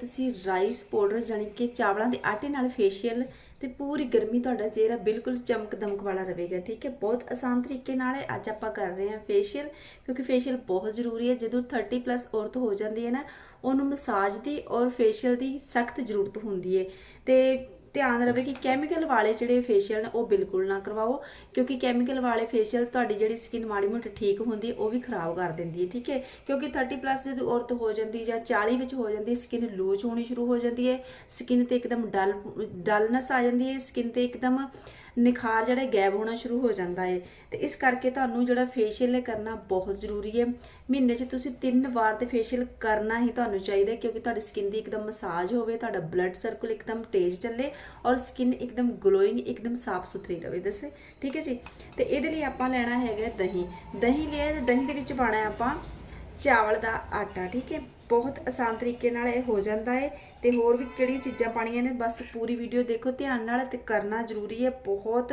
ਤੁਸੀਂ rice powder ਜਾਨੀ ਕਿ ਚਾਵਲਾਂ ਦੇ ਆਟੇ ਨਾਲ ਫੇਸ਼ੀਅਲ ਤੇ ਪੂਰੀ ਗਰਮੀ ਤੁਹਾਡਾ ਚਿਹਰਾ ਬਿਲਕੁਲ ਚਮਕ ਦਮਕ ਵਾਲਾ ਰਹੇਗਾ, ਠੀਕ ਹੈ? ਬਹੁਤ ਆਸਾਨ ਤਰੀਕੇ ਨਾਲ ਹੈ ਅੱਜ ਆਪਾਂ ਕਰ ਰਹੇ ਹਾਂ ਫੇਸ਼ੀਅਲ ਕਿਉਂਕਿ ਫੇਸ਼ੀਅਲ ਬਹੁਤ ਜ਼ਰੂਰੀ ਹੈ। ਜਦੋਂ 30 ਪਲੱਸ ਔਰਤ ਹੋ ਜਾਂਦੀ ਹੈ ਨਾ, ਉਹਨੂੰ ਮਸਾਜ ਦੀ ਔਰ ਫੇਸ਼ੀਅਲ ਦੀ ਸਖਤ ਜ਼ਰੂਰਤ ਹੁੰਦੀ ਹੈ। ਤੇ ਧਿਆਨ ਰਵੇ ਕਿ ਕੈਮੀਕਲ ਵਾਲੇ ਜਿਹੜੇ ਫੇਸ਼ੀਅਲ ਨੇ ਉਹ ਬਿਲਕੁਲ ਨਾ ਕਰਵਾਓ, ਕਿਉਂਕਿ ਕੈਮੀਕਲ ਵਾਲੇ ਫੇਸ਼ੀਅਲ ਤੁਹਾਡੀ ਜਿਹੜੀ ਸਕਿਨ ਮਾੜੀ ਮੋਟੀ ਠੀਕ ਹੁੰਦੀ ਹੈ ਉਹ ਵੀ ਖਰਾਬ ਕਰ ਦਿੰਦੀ ਹੈ, ਠੀਕ ਹੈ? ਕਿਉਂਕਿ 30 ਪਲੱਸ ਜਦੋਂ ਔਰਤ ਹੋ ਜਾਂਦੀ ਜਾਂ 40 ਵਿੱਚ ਹੋ ਜਾਂਦੀ ਸਕਿਨ ਲੂਜ਼ ਹੋਣੀ ਸ਼ੁਰੂ ਹੋ ਜਾਂਦੀ ਹੈ ਸਕਿਨ ਤੇ ਇੱਕਦਮ ਡਲ ਡਲਨੈਸ ਆ ਜਾਂਦੀ ਹੈ ਸਕਿਨ ਤੇ ਇੱਕਦਮ ਨਿਖਾਰ ਜਿਹੜਾ ਗਾਇਬ ਹੋਣਾ ਸ਼ੁਰੂ ਹੋ ਜਾਂਦਾ ਹੈ ਤੇ ਇਸ ਕਰਕੇ ਤੁਹਾਨੂੰ ਜਿਹੜਾ ਫੇਸ਼ੀਅਲ ਹੈ ਕਰਨਾ ਬਹੁਤ ਜ਼ਰੂਰੀ ਹੈ ਮਹੀਨੇ 'ਚ ਤੁਸੀਂ ਤਿੰਨ ਵਾਰ ਤੇ ਫੇਸ਼ੀਅਲ ਕਰਨਾ ਹੀ ਤੁਹਾਨੂੰ ਚਾਹੀਦਾ ਕਿਉਂਕਿ ਤੁਹਾਡੀ ਸਕਿਨ ਦੀ ਇੱਕਦਮ ਮਸਾਜ ਹੋਵੇ, ਤੁਹਾਡਾ ਬਲੱਡ ਸਰਕਲ ਇੱਕਦਮ ਤੇਜ਼ ਚੱਲੇ ਔਰ ਸਕਿਨ ਇੱਕਦਮ ਗਲੋਇੰਗ ਇੱਕਦਮ ਸਾਫ਼ ਸੁਥਰੀ ਰਹੇ ਦੱਸੇ? ਠੀਕ ਹੈ ਜੀ? ਤੇ ਇਹਦੇ ਲਈ ਆਪਾਂ ਲੈਣਾ ਹੈਗਾ ਦਹੀਂ। ਦਹੀਂ ਲਿਆ ਤੇ ਦਹੀਂ ਦੇ ਵਿੱਚ ਪਾਣਾ ਆਪਾਂ ਚਾਵਲ ਦਾ ਆਟਾ, ਠੀਕ ਹੈ ਬਹੁਤ ਆਸਾਨ ਤਰੀਕੇ ਨਾਲ ਇਹ ਹੋ ਜਾਂਦਾ ਹੈ ਤੇ ਹੋਰ ਵੀ ਕਿਹੜੀਆਂ ਚੀਜ਼ਾਂ ਪਾਣੀਆਂ ਨੇ, ਬਸ ਪੂਰੀ ਵੀਡੀਓ ਦੇਖੋ, ਧਿਆਨ ਨਾਲ ਤੇ ਕਰਨਾ ਜ਼ਰੂਰੀ ਹੈ ਬਹੁਤ,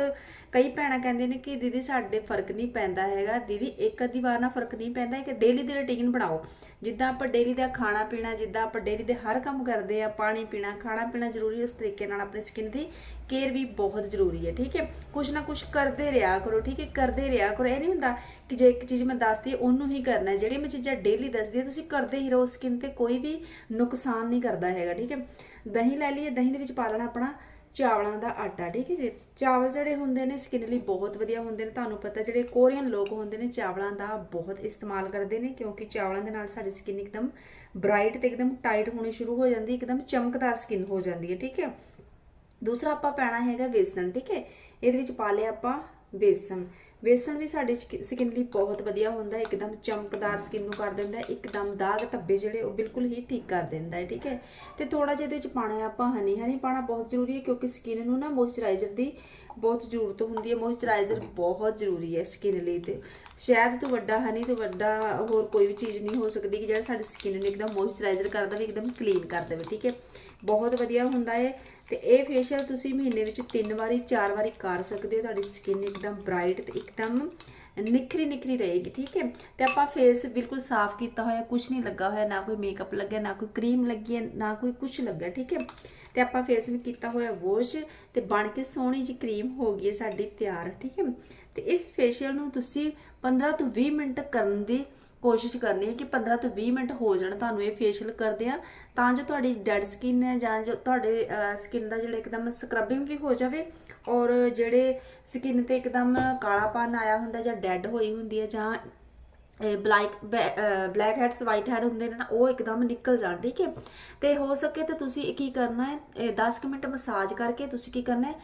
ਕਈ ਭੈਣਾਂ ਕਹਿੰਦੇ ਨੇ ਕਿ ਦੀਦੀ ਸਾਡੇ ਫ਼ਰਕ ਨਹੀਂ ਪੈਂਦਾ ਹੈਗਾ। ਦੀਦੀ ਇੱਕ ਅੱਧੀ ਵਾਰ ਨਾਲ ਫ਼ਰਕ ਨਹੀਂ ਪੈਂਦਾ ਕਿ ਡੇਲੀ ਦੀ ਰੁਟੀਨ ਬਣਾਓ। ਜਿੱਦਾਂ ਆਪਾਂ ਡੇਲੀ ਦਾ ਖਾਣਾ ਪੀਣਾ, ਜਿੱਦਾਂ ਆਪਾਂ ਡੇਲੀ ਦੇ ਹਰ ਕੰਮ ਕਰਦੇ ਆ, ਪਾਣੀ ਪੀਣਾ, ਖਾਣਾ ਪੀਣਾ ਜ਼ਰੂਰੀ ਉਸ ਤਰੀਕੇ ਨਾਲ ਆਪਣੀ ਸਕਿਨ ਦੀ ਕੇਅਰ ਵੀ ਬਹੁਤ ਜ਼ਰੂਰੀ ਹੈ ਠੀਕ ਹੈ ਕੁਛ ਨਾ ਕੁਛ ਕਰਦੇ ਰਿਹਾ ਕਰੋ, ਠੀਕ ਹੈ ਕਰਦੇ ਰਿਹਾ ਕਰੋ। ਇਹ ਨਹੀਂ ਹੁੰਦਾ ਕਿ ਜੇ ਇੱਕ ਚੀਜ਼ ਮੈਂ ਦੱਸਦੀ ਉਹਨੂੰ ਹੀ ਕਰਨਾ ਹੈ ਜਿਹੜੀ ਮੈਂ ਚੀਜ਼ਾਂ ਡੇਲੀ ਦੱਸਦੀ ਹਾਂ ਤੁਸੀਂ ਕਰਦੇ ਹੀ ਰਹੋ ਸਕਿਨ ਤੇ ਕੋਈ ਵੀ ਨੁਕਸਾਨ ਨਹੀਂ ਕਰਦਾ ਹੈਗਾ, ਠੀਕ ਹੈ? ਦਹੀਂ ਲੈ ਲਈਏ, ਦਹੀਂ ਦੇ ਵਿੱਚ ਪਾ ਲੈਣਾ ਆਪਣਾ ਚਾਵਲਾਂ ਦਾ ਆਟਾ, ਠੀਕ ਹੈ ਜੀ? ਚਾਵਲ ਜਿਹੜੇ ਹੁੰਦੇ ਨੇ ਸਕਿਨ ਲਈ ਬਹੁਤ ਵਧੀਆ ਹੁੰਦੇ ਨੇ, ਤੁਹਾਨੂੰ ਪਤਾ ਜਿਹੜੇ ਕੋਰੀਅਨ ਲੋਕ ਹੁੰਦੇ ਨੇ, ਚਾਵਲਾਂ ਦਾ ਬਹੁਤ ਇਸਤੇਮਾਲ ਕਰਦੇ ਨੇ, ਕਿਉਂਕਿ ਚਾਵਲਾਂ ਦੇ ਨਾਲ ਸਾਡੀ ਸਕਿਨ ਇੱਕਦਮ ਬ੍ਰਾਈਟ ਤੇ ਇੱਕਦਮ ਟਾਈਟ ਹੋਣੀ ਸ਼ੁਰੂ ਹੋ ਜਾਂਦੀ, ਇੱਕਦਮ ਚਮਕਦਾਰ ਸਕਿਨ ਹੋ ਜਾਂਦੀ ਹੈ, ਠੀਕ ਹੈ? ਦੂਸਰਾ ਆਪਾਂ ਪੈਣਾ ਹੈਗਾ ਵੇਸਣ, ਠੀਕ ਹੈ? ਇਹਦੇ ਵਿੱਚ ਪਾ ਲਿਆ ਆਪਾਂ ਵੇਸਣ ਵੇਸਣ ਵੀ ਸਾਡੀ ਸਕਿਨ ਲਈ ਬਹੁਤ ਵਧੀਆ ਹੁੰਦਾ ਹੈ ਇੱਕਦਮ ਚਮਕਦਾਰ ਸਕਿਨ ਨੂੰ ਕਰ ਦਿੰਦਾ ਹੈ ਇੱਕਦਮ ਦਾਗ ਧੱਬੇ ਜਿਹੜੇ ਉਹ ਬਿਲਕੁਲ ਹੀ ਠੀਕ ਕਰ ਦਿੰਦਾ ਹੈ, ਠੀਕ ਹੈ। ਤੇ ਥੋੜਾ ਜਿਹਾ ਇਹਦੇ ਵਿੱਚ ਪਾਣਾ ਹੈ ਆਪਾਂ ਹਨੀ ਹਨੀ ਪਾਣਾ ਬਹੁਤ ਜ਼ਰੂਰੀ ਹੈ ਕਿਉਂਕਿ ਸਕਿਨ ਨੂੰ ਨਾ ਮੋਇਸਚਰਾਈਜ਼ਰ ਦੀ ਬਹੁਤ ਜ਼ਰੂਰਤ ਹੁੰਦੀ ਹੈ। ਮੋਇਸਚਰਾਈਜ਼ਰ ਬਹੁਤ ਜ਼ਰੂਰੀ ਹੈ ਸਕਿਨ ਲਈ ਤੇ। ਸ਼ਾਇਦ ਤੋਂ ਵੱਡਾ ਹਨੀ ਤੋਂ ਵੱਡਾ ਹੋਰ ਕੋਈ ਵੀ ਚੀਜ਼ ਨਹੀਂ ਹੋ ਸਕਦੀ ਕਿ ਜਿਹੜਾ ਸਾਡੀ ਸਕਿਨ ਨੂੰ ਇੱਕਦਮ ਮੋਇਸਚਰਾਈਜ਼ਰ ਕਰ ਦੇਵੇ ਇੱਕਦਮ ਕਲੀਨ ਕਰ ਦੇਵੇ, ਠੀਕ ਹੈ। ਬਹੁਤ ਵਧੀਆ ਹੁੰਦਾ ਹੈ। ਤੇ ਇਹ ਫੇਸ਼ੀਅਲ ਤੁਸੀਂ ਮਹੀਨੇ ਵਿੱਚ ਤਿੰਨ ਵਾਰੀ, ਚਾਰ ਵਾਰੀ ਕਰ ਸਕਦੇ ਹੋ। ਤੁਹਾਡੀ ਸਕਿਨ ਇੱਕਦਮ ਬ੍ਰਾਈਟ ਤੇ ਇੱਕਦਮ ਨਿਖਰੀ ਨਿਖਰੀ ਰਹੇਗੀ, ਠੀਕ ਹੈ? ਤੇ ਆਪਾਂ ਫੇਸ ਬਿਲਕੁਲ ਸਾਫ਼ ਕੀਤਾ ਹੋਇਆ ਕੁਝ ਨਹੀਂ ਲੱਗਾ ਹੋਇਆ, ਨਾ ਕੋਈ ਮੇਕਅਪ ਲੱਗਿਆ, ਨਾ ਕੋਈ ਕਰੀਮ ਲੱਗੀ ਹੈ, ਨਾ ਕੋਈ ਕੁਝ ਲੱਗਾ ਠੀਕ ਹੈ? ਤੇ ਆਪਾਂ ਫੇਸ ਨੂੰ ਕੀਤਾ ਹੋਇਆ ਵਾਸ਼ ਤੇ ਬਣ ਕੇ ਸੋਹਣੀ ਜੀ ਕਰੀਮ ਹੋ ਗਈ ਹੈ ਸਾਡੀ ਤਿਆਰ, ਠੀਕ ਹੈ ਤੇ ਇਸ ਫੇਸ਼ੀਅਲ ਨੂੰ ਤੁਸੀਂ 15 ਤੋਂ 20 ਮਿੰਟ ਕਰਨ ਦੀ ਕੋਸ਼ਿਸ਼ ਕਰਨੀ ਹੈ ਕਿ 15 ਤੋਂ 20 ਮਿੰਟ ਹੋ ਜਾਣ ਤੁਹਾਨੂੰ ਇਹ ਫੇਸ਼ੀਅਲ ਕਰਦੇ ਆ, ਤਾਂ ਜੋ ਤੁਹਾਡੀ ਡੈਡ ਸਕਿਨ ਹੈ ਜਾਂ ਜੋ ਤੁਹਾਡੇ ਸਕਿਨ ਦਾ ਜਿਹੜਾ ਇੱਕਦਮ ਸਕਰਬਿੰਗ ਵੀ ਹੋ ਜਾਵੇ ਔਰ ਜਿਹੜੇ ਸਕਿਨ ਤੇ ਇੱਕਦਮ ਕਾਲਾਪਨ ਆਇਆ ਹੁੰਦਾ ਜਾਂ ਡੈਡ ਹੋਈ ਹੁੰਦੀ ਹੈ ਜਾਂ black black heads, white head ਹੁੰਦੇ ਨੇ ਨਾ, ਉਹ ਇੱਕਦਮ ਨਿਕਲ ਜਾਣ, ਠੀਕ ਹੈ? ਤੇ ਹੋ ਸਕੇ ਤਾਂ ਤੁਸੀਂ ਕੀ ਕਰਨਾ ਹੈ? ਇਹ 10 ਕੁ ਮਿੰਟ ਮਸਾਜ ਕਰਕੇ ਤੁਸੀਂ ਕੀ ਕਰਨਾ ਹੈ?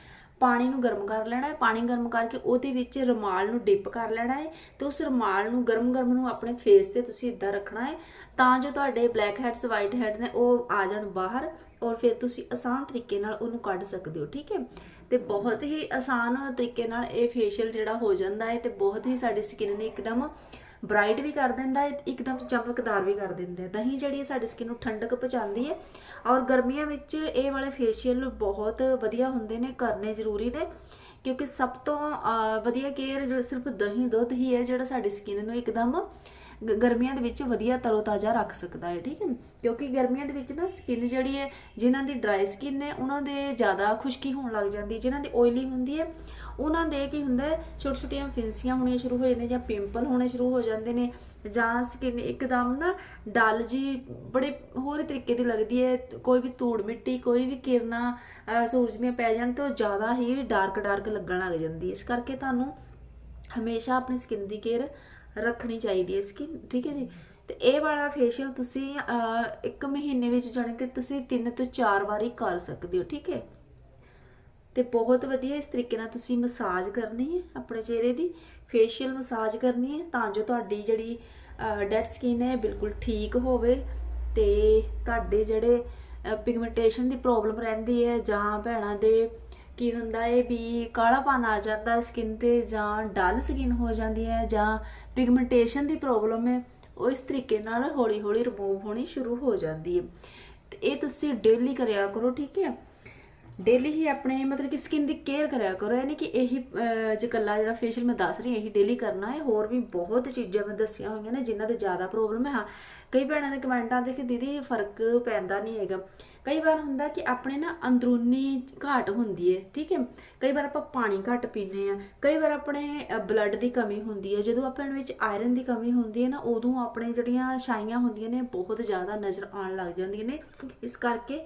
ਪਾਣੀ ਨੂੰ ਗਰਮ ਕਰ ਲੈਣਾ ਹੈ। ਪਾਣੀ ਗਰਮ ਕਰਕੇ ਉਹਦੇ ਵਿੱਚ ਰੁਮਾਲ ਨੂੰ ਡਿਪ ਕਰ ਲੈਣਾ ਹੈ ਤੇ ਉਸ ਰੁਮਾਲ ਨੂੰ ਗਰਮ-ਗਰਮ ਨੂੰ ਆਪਣੇ ਫੇਸ ਤੇ ਤੁਸੀਂ ਇਦਾਂ ਰੱਖਣਾ ਹੈ ਤਾਂ ਜੋ ਤੁਹਾਡੇ ਬਲੈਕ ਹੈਡਸ, ਵਾਈਟ ਹੈਡ ਨੇ ਉਹ ਆ ਜਾਣ ਬਾਹਰ ਔਰ ਫਿਰ ਤੁਸੀਂ ਆਸਾਨ ਤਰੀਕੇ ਨਾਲ ਉਹਨੂੰ ਕੱਢ ਸਕਦੇ ਹੋ, ਠੀਕ ਹੈ? ਤੇ ਬਹੁਤ ਹੀ ਆਸਾਨ ਤਰੀਕੇ ਨਾਲ ਇਹ ਫੇਸ਼ੀਅਲ ਜਿਹੜਾ ਹੋ ਜਾਂਦਾ ਹੈ ਤੇ ਬਹੁਤ ਹੀ ਸਾਡੀ ਸਕਿਨ ਨੇ ਇੱਕਦਮ ਬ੍ਰਾਈਟ ਵੀ ਕਰ ਦਿੰਦਾ ਹੈ, ਇੱਕਦਮ ਚਮਕਦਾਰ ਵੀ ਕਰ ਦਿੰਦਾ ਹੈ। ਦਹੀਂ ਜਿਹੜੀ ਹੈ ਸਾਡੀ ਸਕਿਨ ਨੂੰ ਠੰਡਕ ਪਹੁੰਚਾਉਂਦੀ ਹੈ ਔਰ ਗਰਮੀਆਂ ਵਿੱਚ ਇਹ ਵਾਲੇ ਫੇਸ਼ੀਅਲ ਬਹੁਤ ਵਧੀਆ ਹੁੰਦੇ ਨੇ, ਕਰਨੇ ਜ਼ਰੂਰੀ ਨੇ ਕਿਉਂਕਿ ਸਭ ਤੋਂ ਵਧੀਆ ਕੇਅਰ ਜਿਹੜਾ ਸਿਰਫ ਦਹੀਂ ਦੁੱਧ ਹੀ ਹੈ ਜਿਹੜਾ ਸਾਡੀ ਸਕਿਨ ਨੂੰ ਇੱਕਦਮ ਗ- ਗਰਮੀਆਂ ਦੇ ਵਿੱਚ ਵਧੀਆ ਤਰੋਤਾਜ਼ਾ ਰੱਖ ਸਕਦਾ ਹੈ, ਠੀਕ ਹੈ। ਕਿਉਂਕਿ ਗਰਮੀਆਂ ਦੇ ਵਿੱਚ ਨਾ ਸਕਿਨ ਜਿਹੜੀ ਹੈ, ਜਿਨ੍ਹਾਂ ਦੀ ਡਰਾਈ ਸਕਿਨ ਹੈ ਉਹਨਾਂ ਦੇ ਜ਼ਿਆਦਾ ਖੁਸ਼ਕੀ ਹੋਣ ਲੱਗ ਜਾਂਦੀ ਹੈ, ਜਿਨ੍ਹਾਂ ਦੀ ਓਇਲੀ ਹੁੰਦੀ ਹੈ ਉਹਨਾਂ ਦੇ ਕੀ ਹੁੰਦਾ ਹੈ ਛੋਟੀਆਂ ਛੋਟੀਆਂ ਫਿੰਸੀਆਂ ਹੋਣੀਆਂ ਸ਼ੁਰੂ ਹੋ ਜਾਂਦੀਆਂ ਜਾਂ ਪਿੰਪਲ ਹੋਣੇ ਸ਼ੁਰੂ ਹੋ ਜਾਂਦੇ ਨੇ ਜਾਂ ਸਕਿਨ ਇੱਕਦਮ ਨਾ ਡਲ ਜੀ, ਬੜੇ ਹੋਰ ਤਰੀਕੇ ਦੀ ਲੱਗਦੀ ਹੈ। ਕੋਈ ਵੀ ਧੂੜ ਮਿੱਟੀ, ਕੋਈ ਵੀ ਕਿਰਨਾਂ ਸੂਰਜ ਦੀਆਂ ਪੈ ਜਾਣ ਤਾਂ ਉਹ ਜ਼ਿਆਦਾ ਹੀ ਡਾਰਕ ਡਾਰਕ ਲੱਗਣ ਲੱਗ ਜਾਂਦੀ ਹੈ। ਇਸ ਕਰਕੇ ਤੁਹਾਨੂੰ ਹਮੇਸ਼ਾ ਆਪਣੀ ਸਕਿਨ ਦੀ ਕੇਅਰ ਰੱਖਣੀ ਚਾਹੀਦੀ ਹੈ ਸਕਿਨ ਠੀਕ ਹੈ ਜੀ? ਤੇ ਇਹ ਵਾਲਾ ਫੇਸ਼ੀਅਲ ਤੁਸੀਂ ਇੱਕ ਮਹੀਨੇ ਵਿੱਚ ਜਾਣੀ ਕਿ ਤੁਸੀਂ ਤਿੰਨ ਤੋਂ ਚਾਰ ਵਾਰੀ ਕਰ ਸਕਦੇ ਹੋ, ਠੀਕ ਹੈ? ਤੇ ਬਹੁਤ ਵਧੀਆ ਇਸ ਤਰੀਕੇ ਨਾਲ ਤੁਸੀਂ ਮਸਾਜ ਕਰਨੀ ਹੈ ਆਪਣੇ ਚਿਹਰੇ ਦੀ ਫੇਸ਼ੀਅਲ ਮਸਾਜ ਕਰਨੀ ਹੈ ਤਾਂ ਜੋ ਤੁਹਾਡੀ ਜਿਹੜੀ ਡੈਡ ਸਕਿਨ ਹੈ ਬਿਲਕੁਲ ਠੀਕ ਹੋਵੇ ਤੇ ਤੁਹਾਡੇ ਜਿਹੜੇ ਪਿਗਮੈਂਟੇਸ਼ਨ ਦੀ ਪ੍ਰੋਬਲਮ ਰਹਿੰਦੀ ਹੈ ਜਾਂ ਭੈਣਾਂ ਦੇ ਕੀ ਹੁੰਦਾ ਹੈ ਵੀ ਕਾਲਾਪਨ ਆ ਜਾਂਦਾ ਸਕਿਨ ਤੇ ਜਾਂ ਡਲ ਸਕਿਨ ਹੋ ਜਾਂਦੀ ਹੈ ਜਾਂ ਪਿਗਮੈਂਟੇਸ਼ਨ ਦੀ ਪ੍ਰੋਬਲਮ ਹੈ, ਉਹ ਇਸ ਤਰੀਕੇ ਨਾਲ ਹੌਲੀ ਹੌਲੀ ਰਿਮੂਵ ਹੋਣੀ ਸ਼ੁਰੂ ਹੋ ਜਾਂਦੀ ਹੈ। ਤੇ ਇਹ ਤੁਸੀਂ ਡੇਲੀ ਕਰਿਆ ਕਰੋ, ਠੀਕ ਹੈ? ਡੇਲੀ ਹੀ ਆਪਣੇ ਮਤਲਬ ਕਿ ਸਕਿਨ ਦੀ ਕੇਅਰ ਕਰਿਆ ਕਰੋ ਯਾਨੀ ਕਿ ਇਹੀ ਅਹ, ਜੇ ਕੱਲਾ ਜਿਹੜਾ ਫੇਸ਼ੀਅਲ ਮੈਂ ਦੱਸ ਰਹੀ ਹਾਂ ਇਹੀ ਡੇਲੀ ਕਰਨਾ ਹੈ ਹੋਰ ਵੀ ਬਹੁਤ ਚੀਜ਼ਾਂ ਮੈਂ ਦੱਸੀਆਂ ਹੋਈਆਂ ਨੇ ਜਿਨ੍ਹਾਂ 'ਤੇ ਜ਼ਿਆਦਾ ਪ੍ਰੋਬਲਮ ਹੈ। ਹਾਂ ਕਈ ਭੈਣਾਂ ਦੇ ਕਮੈਂਟ ਆਉਂਦੇ ਕਿ ਦੀਦੀ ਫ਼ਰਕ ਪੈਂਦਾ ਨਹੀਂ ਹੈਗਾ। ਕਈ ਵਾਰ ਹੁੰਦਾ ਕਿ ਆਪਣੇ ਨਾ ਅੰਦਰੂਨੀ ਘਾਟ ਹੁੰਦੀ ਹੈ ਠੀਕ ਹੈ? ਕਈ ਵਾਰ ਆਪਾਂ ਪਾਣੀ ਘੱਟ ਪੀਂਦੇ ਆ ਕਈ ਵਾਰ ਆਪਣੇ ਬਲੱਡ ਦੀ ਕਮੀ ਹੁੰਦੀ ਹੈ। ਜਦੋਂ ਆਪਾਂ ਵਿੱਚ ਆਇਰਨ ਦੀ ਕਮੀ ਹੁੰਦੀ ਹੈ ਨਾ ਉਦੋਂ ਆਪਣੇ ਜਿਹੜੀਆਂ ਛਾਈਆਂ ਹੁੰਦੀਆਂ ਨੇ ਬਹੁਤ ਜ਼ਿਆਦਾ ਨਜ਼ਰ ਆਉਣ ਲੱਗ ਜਾਂਦੀਆਂ ਨੇ। ਇਸ ਕਰਕੇ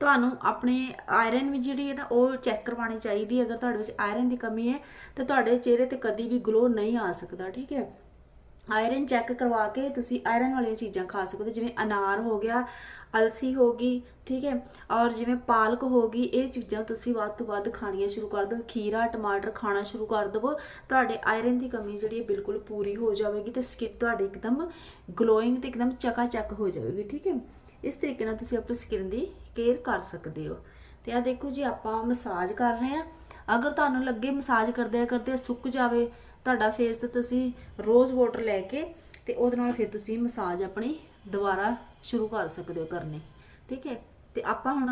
ਤੁਹਾਨੂੰ ਆਪਣੇ ਆਇਰਨ ਵੀ ਜਿਹੜੀ ਹੈ ਨਾ, ਉਹ ਚੈੱਕ ਕਰਵਾਉਣੀ ਚਾਹੀਦੀ ਹੈ। ਅਗਰ ਤੁਹਾਡੇ ਵਿੱਚ ਆਇਰਨ ਦੀ ਕਮੀ ਹੈ, ਤਾਂ ਤੁਹਾਡੇ ਚਿਹਰੇ ਤੇ ਕਦੀ ਵੀ ਗਲੋ ਨਹੀਂ ਆ ਸਕਦਾ, ਠੀਕ ਹੈ? ਆਇਰਨ ਚੈੱਕ ਕਰਵਾ ਕੇ ਤੁਸੀਂ ਆਇਰਨ ਵਾਲੀਆਂ ਚੀਜ਼ਾਂ ਖਾ ਸਕਦੇ ਜਿਵੇਂ ਅਨਾਰ ਹੋ ਗਿਆ, ਅਲਸੀ ਹੋ ਗਈ, ਠੀਕ ਹੈ? ਔਰ ਜਿਵੇਂ ਪਾਲਕ ਹੋ ਗਈ, ਇਹ ਚੀਜ਼ਾਂ ਤੁਸੀਂ ਵੱਧ ਤੋਂ ਵੱਧ ਖਾਣੀਆਂ ਸ਼ੁਰੂ ਕਰ ਦਿਓ। ਖੀਰਾ, ਟਮਾਟਰ ਖਾਣਾ ਸ਼ੁਰੂ ਕਰ ਦਿਵੋ। ਤੁਹਾਡੇ ਆਇਰਨ ਦੀ ਕਮੀ ਜਿਹੜੀ ਹੈ, ਬਿਲਕੁਲ ਪੂਰੀ ਹੋ ਜਾਵੇਗੀ ਤੇ ਸਕਿਨ ਤੁਹਾਡੀ ਇੱਕਦਮ ਗਲੋਇੰਗ ਤੇ ਇੱਕਦਮ ਚਕਾਚਕ ਹੋ ਜਾਵੇਗੀ, ਠੀਕ ਹੈ? ਇਸ ਤਰੀਕੇ ਨਾਲ ਤੁਸੀਂ ਆਪਣੀ ਸਕਿਨ ਦੀ ਕੇਅਰ ਕਰ ਸਕਦੇ ਹੋ। ਤੇ ਆ ਦੇਖੋ ਜੀ, ਆਪਾਂ ਮਸਾਜ ਕਰ ਰਹੇ ਆ ਅਗਰ ਤੁਹਾਨੂੰ ਲੱਗੇ ਮਸਾਜ ਕਰਦੇ ਕਰਦੇ ਸੁੱਕ ਜਾਵੇ, ਤੁਹਾਡਾ ਫੇਸ ਤੇ ਤੁਸੀਂ ਰੋਜ਼ ਵਾਟਰ ਲੈ ਕੇ ਤੇ ਉਹਦੇ ਨਾਲ ਫਿਰ ਤੁਸੀਂ ਮਸਾਜ ਆਪਣੀ ਦੁਬਾਰਾ ਸ਼ੁਰੂ ਕਰ ਸਕਦੇ ਹੋ ਕਰਨੀ। ਠੀਕ ਹੈ? ਤੇ ਆਪਾਂ ਹੁਣ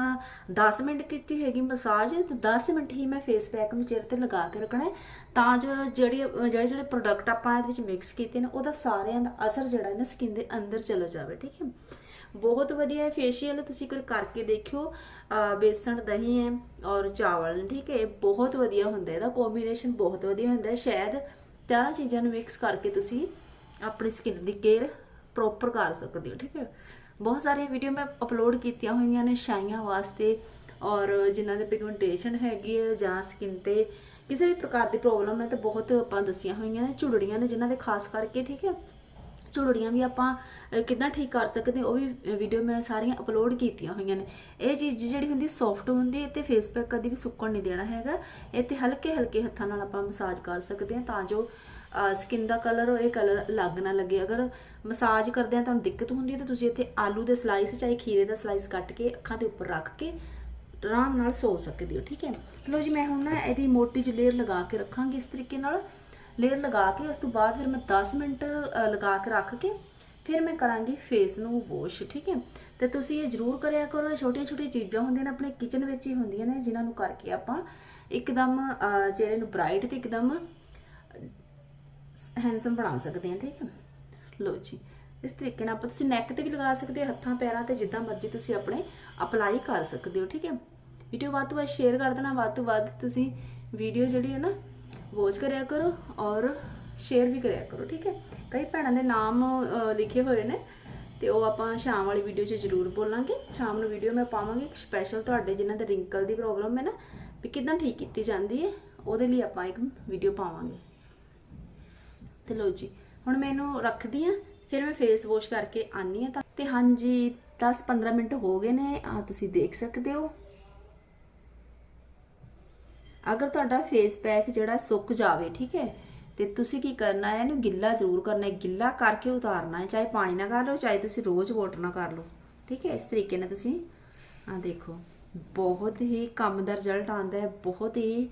10 ਮਿੰਟ ਕੀਤੀ ਹੈਗੀ ਮਸਾਜ ਤੇ 10 ਮਿੰਟ ਹੀ ਮੈਂ ਫੇਸ ਪੈਕ ਨੂੰ ਚਿਹਰੇ ਤੇ ਲਗਾ ਕੇ ਰੱਖਣਾ ਤਾਂ ਜੋ ਜਿਹੜੀ, ਜਿਹੜੇ ਜਿਹੜੇ ਪ੍ਰੋਡਕਟ ਆਪਾਂ ਇਹਦੇ ਵਿੱਚ ਮਿਕਸ ਕੀਤੇ ਨੇ, ਉਹਦਾ ਸਾਰਿਆਂ ਦਾ ਅਸਰ ਜਿਹੜਾ ਹੈ ਨਾ ਸਕਿਨ ਦੇ ਅੰਦਰ ਚਲਾ ਜਾਵੇ। ਠੀਕ ਹੈ? ਬਹੁਤ ਵਧੀਆ ਹੈ। ਫੇਸ਼ੀਅਲ ਤੁਸੀਂ ਕੋਈ ਕਰਕੇ ਦੇਖਿਓ। ਬੇਸਣ, ਦਹੀਂ ਹੈ ਔਰ ਚਾਵਲ, ਠੀਕ ਹੈ। ਇਹ ਬਹੁਤ ਵਧੀਆ ਹੁੰਦਾ ਇਹਦਾ ਕੰਬੀਨੇਸ਼ਨ ਬਹੁਤ ਵਧੀਆ ਹੁੰਦਾ ਹੈ। ਸ਼ਾਇਦ ਚਾਰਾਂ ਚੀਜ਼ਾਂ ਨੂੰ ਮਿਕਸ ਕਰਕੇ ਤੁਸੀਂ ਆਪਣੀ ਸਕਿਨ ਦੀ ਕੇਅਰ ਪ੍ਰੋਪਰ ਕਰ ਸਕਦੇ ਹੋ, ਠੀਕ ਹੈ। ਬਹੁਤ ਸਾਰੀਆਂ ਵੀਡੀਓ ਮੈਂ ਅਪਲੋਡ ਕੀਤੀਆਂ ਹੋਈਆਂ ਨੇ ਛਾਈਆਂ ਵਾਸਤੇ ਔਰ ਜਿਨ੍ਹਾਂ ਦੇ ਪਿਗਮੈਂਟੇਸ਼ਨ ਹੈਗੀ ਹੈ ਜਾਂ ਸਕਿਨ ਤੇ ਕਿਸੇ ਵੀ ਪ੍ਰਕਾਰ ਦੀ ਪ੍ਰੋਬਲਮ ਹੈ ਤਾਂ ਬਹੁਤ ਆਪਾਂ ਦੱਸੀਆਂ ਹੋਈਆਂ ਨੇ, ਝੁਰੜੀਆਂ ਨੇ ਜਿਨ੍ਹਾਂ ਦੇ ਖਾਸ ਕਰਕੇ, ਠੀਕ ਹੈ। ਝੁਰੜੀਆਂ ਵੀ ਆਪਾਂ ਅਹ, ਕਿੱਦਾਂ ਠੀਕ ਕਰ ਸਕਦੇ ਉਹ ਵੀ ਵੀਡੀਓ ਮੈਂ ਸਾਰੀਆਂ ਅਪਲੋਡ ਕੀਤੀਆਂ ਹੋਈਆਂ ਨੇ। ਇਹ ਚੀਜ਼ ਜਿਹੜੀ ਹੁੰਦੀ ਸੌਫਟ ਹੁੰਦੀ ਹੈ ਤੇ ਫੇਸ ਪੈਕ ਕਦੀ ਵੀ ਸੁੱਕਣ ਨਹੀਂ ਦੇਣਾ ਹੈਗਾ। ਇੱਥੇ ਹਲਕੇ ਹਲਕੇ ਹੱਥਾਂ ਨਾਲ ਆਪਾਂ ਮਸਾਜ ਕਰ ਸਕਦੇ ਹਾਂ ਤਾਂ ਜੋ ਸਕਿਨ ਦਾ ਕਲਰ ਉਹ ਇਹ ਕਲਰ ਲੱਗ ਨਾ ਲੱਗੇ। ਅਗਰ ਮਸਾਜ ਕਰਦੇ ਆ ਤੁਹਾਨੂੰ ਦਿੱਕਤ ਹੁੰਦੀ ਹੈ ਤਾਂ ਤੁਸੀਂ ਇੱਥੇ ਆਲੂ ਦੇ ਸਲਾਈਸ ਚਾਹੇ ਖੀਰੇ ਦਾ ਸਲਾਈਸ ਕੱਟ ਕੇ ਅੱਖਾਂ ਦੇ ਉੱਪਰ ਰੱਖ ਕੇ ਆਰਾਮ ਨਾਲ ਸੋ ਸਕਦੇ ਹੋ ਠੀਕ ਹੈ? ਲੋ ਜੀ ਮੈਂ ਹੁਣ ਨਾ ਇਹਦੀ ਮੋਟੀ ਜਿਹੀ ਲੇਅਰ ਲਗਾ ਕੇ ਰੱਖਾਂਗੀ ਇਸ ਤਰੀਕੇ ਨਾਲ। ਲੇਅਰ ਲਗਾ ਕੇ, ਉਸ ਤੋਂ ਬਾਅਦ ਫਿਰ ਮੈਂ 10 ਮਿੰਟ ਲਗਾ ਕੇ ਰੱਖ ਕੇ ਫਿਰ ਮੈਂ ਕਰਾਂਗੀ ਫੇਸ ਨੂੰ ਵਾਸ਼ ਠੀਕ ਹੈ? ਤੇ ਤੁਸੀਂ ਇਹ ਜ਼ਰੂਰ ਕਰਿਆ ਕਰੋ ਛੋਟੀਆਂ ਛੋਟੀਆਂ ਚੀਜ਼ਾਂ ਹੁੰਦੀਆਂ ਨੇ, ਆਪਣੇ ਕਿਚਨ ਵਿੱਚ ਹੀ ਹੁੰਦੀਆਂ ਨੇ, ਜਿਨ੍ਹਾਂ ਨੂੰ ਕਰਕੇ ਆਪਾਂ ਇੱਕਦਮ ਚਿਹਰੇ ਨੂੰ ਬ੍ਰਾਈਟ ਤੇ ਇੱਕਦਮ ਹੈਂਡਸਮ ਬਣਾ ਸਕਦੇ ਹਾਂ, ਠੀਕ ਹੈ? ਲੋ ਜੀ, ਇਸ ਤਰੀਕੇ ਨਾਲ ਆਪਾਂ ਤੁਸੀਂ ਨੈਕ ਤੇ ਵੀ ਲਗਾ ਸਕਦੇ ਹੋ, ਹੱਥਾਂ, ਪੈਰਾਂ ਤੇ ਜਿੱਦਾਂ ਮਰਜ਼ੀ ਤੁਸੀਂ ਆਪਣੇ ਅਪਲਾਈ ਕਰ ਸਕਦੇ ਹੋ, ਠੀਕ ਹੈ? ਵੀਡੀਓ ਵੱਧ ਤੋਂ ਵੱਧ ਸ਼ੇਅਰ ਕਰ ਦੇਣਾ, ਵੱਧ ਤੋਂ ਵੱਧ ਤੁਸੀਂ ਵੀਡੀਓ ਜਿਹੜੀ ਹੈ ਨਾ ਵੋਚ ਕਰਿਆ ਕਰੋ ਔਰ ਸ਼ੇਅਰ ਵੀ ਕਰਿਆ ਕਰੋ, ਠੀਕ ਹੈ? ਕਈ ਭੈਣਾਂ ਦੇ ਨਾਮ ਲਿਖੇ ਹੋਏ ਨੇ ਤੇ ਉਹ ਆਪਾਂ ਸ਼ਾਮ ਵਾਲੀ ਵੀਡੀਓ 'ਚ ਜ਼ਰੂਰ ਬੋਲਾਂਗੇ। ਸ਼ਾਮ ਨੂੰ ਵੀਡੀਓ ਮੈਂ ਪਾਵਾਂਗੀ ਇੱਕ ਸਪੈਸ਼ਲ ਤੁਹਾਡੇ ਜਿਨ੍ਹਾਂ ਦੇ ਰਿੰਕਲ ਦੀ ਪ੍ਰੋਬਲਮ ਹੈ ਨਾ, ਵੀ ਕਿਦਾਂ ਠੀਕ ਕੀਤੀ ਜਾਂਦੀ ਹੈ, ਉਹਦੇ ਲਈ ਆਪਾਂ ਇੱਕ ਵੀਡੀਓ ਪਾਵਾਂਗੇ। ਤੇ ਲੋ ਜੀ, ਹੁਣ ਮੈਂ ਇਹਨੂੰ ਰੱਖਦੀ ਆ ਫਿਰ ਮੈਂ ਫੇਸ ਵਾਸ਼ ਕਰਕੇ ਆਨੀ ਆ ਤਾਂ ਤੇ ਹਾਂਜੀ 10-15 ਮਿੰਟ ਹੋ ਗਏ ਨੇ ਆ ਤੁਸੀਂ ਦੇਖ ਸਕਦੇ ਹੋ। ਅਗਰ ਤੁਹਾਡਾ ਫੇਸ ਪੈਕ ਜਿਹੜਾ ਸੁੱਕ ਜਾਵੇ, ਠੀਕ ਹੈ, ਤੇ ਤੁਸੀਂ ਕੀ ਕਰਨਾ ਹੈ, ਇਹਨੂੰ ਗਿੱਲਾ ਜ਼ਰੂਰ ਕਰਨਾ ਹੈ, ਗਿੱਲਾ ਕਰਕੇ ਉਤਾਰਨਾ ਹੈ, ਚਾਹੇ ਪਾਣੀ ਨਾਲ ਕਰ ਲਓ, ਚਾਹੇ ਤੁਸੀਂ ਰੋਜ਼ ਵਾਟਰ ਨਾਲ ਕਰ ਲਓ, ਠੀਕ ਹੈ, ਇਸ ਤਰੀਕੇ ਨਾਲ ਤੁਸੀਂ ਆ ਦੇਖੋ, ਬਹੁਤ ਹੀ ਕੰਮ ਦਾ ਰਿਜ਼ਲਟ ਆਉਂਦਾ ਹੈ, ਬਹੁਤ ਹੀ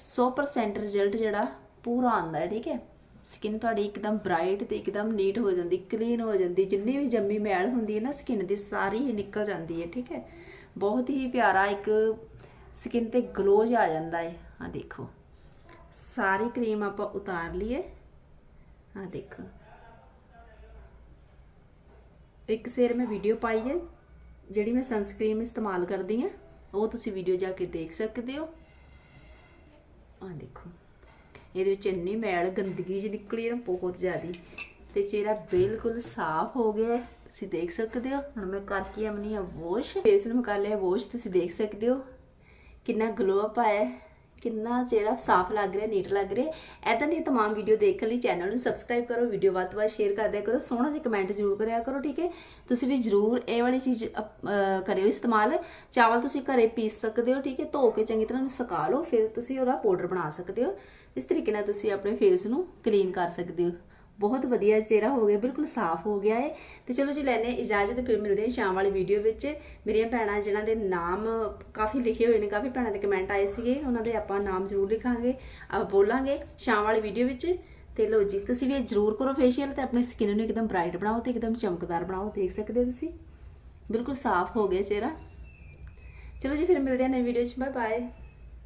100% ਰਿਜ਼ਲਟ ਜਿਹੜਾ ਪੂਰਾ ਆਉਂਦਾ ਹੈ, ਠੀਕ ਹੈ ਸਕਿਨ ਤੁਹਾਡੀ ਇੱਕਦਮ ਬ੍ਰਾਈਟ ਤੇ ਇੱਕਦਮ ਨੀਟ ਹੋ ਜਾਂਦੀ ਕਲੀਨ ਹੋ ਜਾਂਦੀ, ਜਿੰਨੀ ਵੀ ਜੰਮੀ ਮੈਲ ਹੁੰਦੀ ਹੈ ਨਾ ਸਕਿਨ ਦੀ ਸਾਰੀ ਹੀ ਨਿਕਲ ਜਾਂਦੀ ਹੈ, ਠੀਕ ਹੈ, ਬਹੁਤ ਹੀ ਪਿਆਰਾ ਇੱਕ ਸਕਿਨ ਤੇ ਗਲੋ ਜਿਹਾ ਆ ਜਾਂਦਾ ਹੈ ਆ ਦੇਖੋ। ਸਾਰੀ ਕਰੀਮ ਆਪਾਂ ਉਤਾਰ ਲਈਏ। ਆ ਦੇਖੋ। ਇੱਕ ਸਿਰ ਮੈਂ ਵੀਡੀਓ ਪਾਈ ਹੈ ਜਿਹੜੀ ਮੈਂ ਸਨਸਕ੍ਰੀਨ ਇਸਤੇਮਾਲ ਕਰਦੀ ਹਾਂ ਉਹ ਤੁਸੀਂ ਵੀਡੀਓ ਜਾ ਕੇ ਦੇਖ ਸਕਦੇ ਹੋ। ਆ ਦੇਖੋ। ਇਹਦੇ ਵਿੱਚ ਇੰਨੀ ਮੈਲ ਗੰਦਗੀ ਜਿਹੀ ਨਿਕਲੀ ਨਾ, ਬਹੁਤ ਜ਼ਿਆਦੀ। ਤੇ ਚਿਹਰਾ ਬਿਲਕੁਲ ਸਾਫ਼ ਹੋ ਗਿਆ ਤੁਸੀਂ ਦੇਖ ਸਕਦੇ ਹੋ। ਹੁਣ ਮੈਂ ਕਰਕੇ ਆਮਨੀ ਆ ਵਾਸ਼ ਫੇਸ ਨੂੰ ਕਰ ਲਿਆ ਵਾਸ਼ ਤੁਸੀਂ ਦੇਖ ਸਕਦੇ ਹੋ। ਕਿੰਨਾ ਗਲੋ ਅਪ ਆਇਆ ਹੈ, ਕਿੰਨਾ ਚਿਹਰਾ ਸਾਫ਼ ਲੱਗ ਰਿਹਾ ਨੀਟ ਲੱਗ ਰਿਹਾ ਐਦਾਂ ਦੀ तमाम ਵੀਡੀਓ ਦੇਖਣ ਲਈ ਚੈਨਲ ਨੂੰ ਸਬਸਕ੍ਰਾਈਬ ਕਰੋ ਵੀਡੀਓ ਵੱਧ ਤੋਂ ਵੱਧ ਸ਼ੇਅਰ ਕਰ ਦਿਆ ਕਰੋ ਸੋਹਣਾ ਜਿਹਾ ਕਮੈਂਟ ਜ਼ਰੂਰ ਕਰਿਆ ਕਰੋ ਠੀਕ ਹੈ ਤੁਸੀਂ ਵੀ ਜ਼ਰੂਰ ਇਹ ਵਾਲੀ ਚੀਜ਼ ਅਪ- ਅਹ ਕਰਿਓ ਇਸਤੇਮਾਲ ਚਾਵਲ ਤੁਸੀਂ ਘਰੇ ਪੀਸ ਸਕਦੇ ਹੋ ਠੀਕ ਹੈ ਧੋ ਕੇ ਚੰਗੀ ਤਰ੍ਹਾਂ ਉਹਨੂੰ ਸੁਕਾ ਲਓ ਫਿਰ ਤੁਸੀਂ ਉਹਦਾ ਪਾਊਡਰ ਬਣਾ ਸਕਦੇ ਹੋ ਇਸ ਤਰੀਕੇ ਨਾਲ ਤੁਸੀਂ ਆਪਣੇ ਫੇਸ ਨੂੰ ਕਲੀਨ ਕਰ ਸਕਦੇ ਹੋ ਬਹੁਤ ਵਧੀਆ ਚਿਹਰਾ ਹੋ ਗਿਆ, ਬਿਲਕੁਲ ਸਾਫ਼ ਹੋ ਗਿਆ ਹੈ ਤੇ ਚਲੋ ਜੀ ਲੈਨੇ ਇਜਾਜ਼ਤ ਫਿਰ ਮਿਲਦੇ ਹਾਂ ਸ਼ਾਮ ਵਾਲੀ ਵੀਡੀਓ ਵਿੱਚ। ਮੇਰੀਆਂ ਭੈਣਾਂ ਜਿਨ੍ਹਾਂ ਦੇ ਨਾਮ ਕਾਫੀ ਲਿਖੇ ਹੋਏ ਨੇ, ਕਾਫੀ ਭੈਣਾਂ ਦੇ ਕਮੈਂਟ ਆਏ ਸੀਗੇ, ਉਹਨਾਂ ਦੇ ਆਪਾਂ ਨਾਮ ਜ਼ਰੂਰ ਲਿਖਾਂਗੇ ਆ ਬੋਲਾਂਗੇ ਸ਼ਾਮ ਵਾਲੀ ਵੀਡੀਓ ਵਿੱਚ। ਤੇ ਲੋ ਜੀ, ਤੁਸੀਂ ਵੀ ਇਹ ਜ਼ਰੂਰ ਕਰੋ ਫੇਸ਼ੀਅਲ ਤੇ ਆਪਣੀ ਸਕਿਨ ਨੂੰ ਇੱਕਦਮ ਬ੍ਰਾਈਟ ਬਣਾਓ ਤੇ ਇੱਕਦਮ ਚਮਕਦਾਰ ਬਣਾਓ, ਦੇਖ ਸਕਦੇ ਹੋ ਤੁਸੀਂ। ਬਿਲਕੁਲ ਸਾਫ਼ ਹੋ ਗਿਆ ਚਿਹਰਾ। ਚਲੋ ਜੀ, ਫਿਰ ਮਿਲਦੇ ਹਾਂ ਨਵੀਂ ਵੀਡੀਓ 'ਚ ਬਾਏ ਬਾਏ